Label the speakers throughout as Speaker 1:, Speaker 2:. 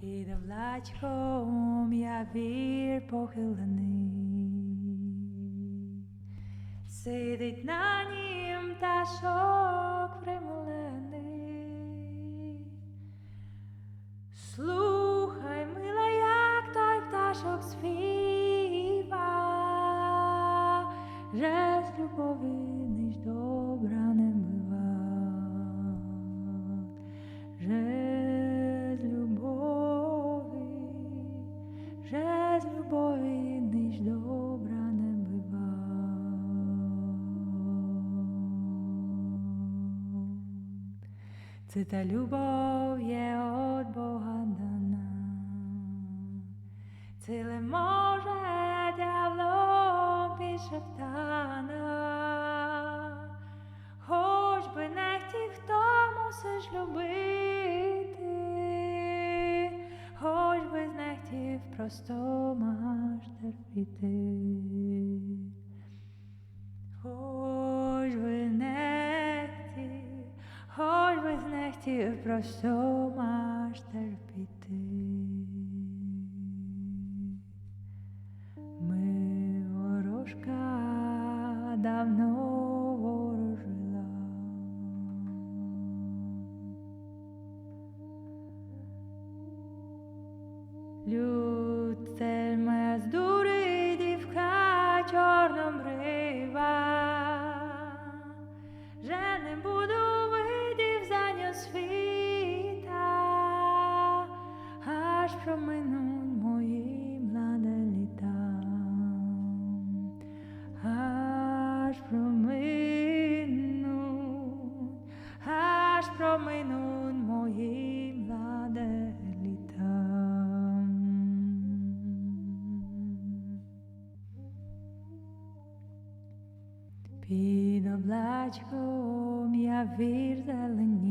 Speaker 1: Під облачком я вір похилений, сидить на нім пташок примулений. Слухай, мила, як той пташок співа, же з любові Це та любов є от Бога дана, ціле може дяволом підшептана, хоч би не хотів, хто мусиш любити, хоч би не хотів, просто маш терпіти. Хотів, просто маш терпіти. Ми ворожка давно ворожила. Люд моя здурить аж проминуть мої младе літа, аж проминуть, аж проминуть мої младе літа. Під облачком я вір зеленіє,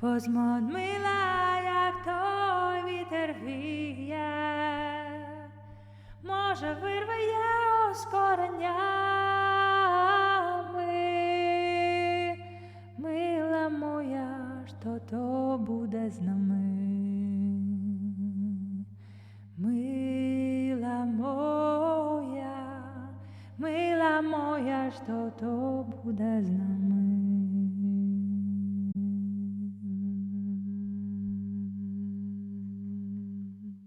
Speaker 1: позмодмила, як той вітер віє, може вирве я з коренями, мила моя, що то буде з нами. Мила моя, мила моя, що то буде з нами.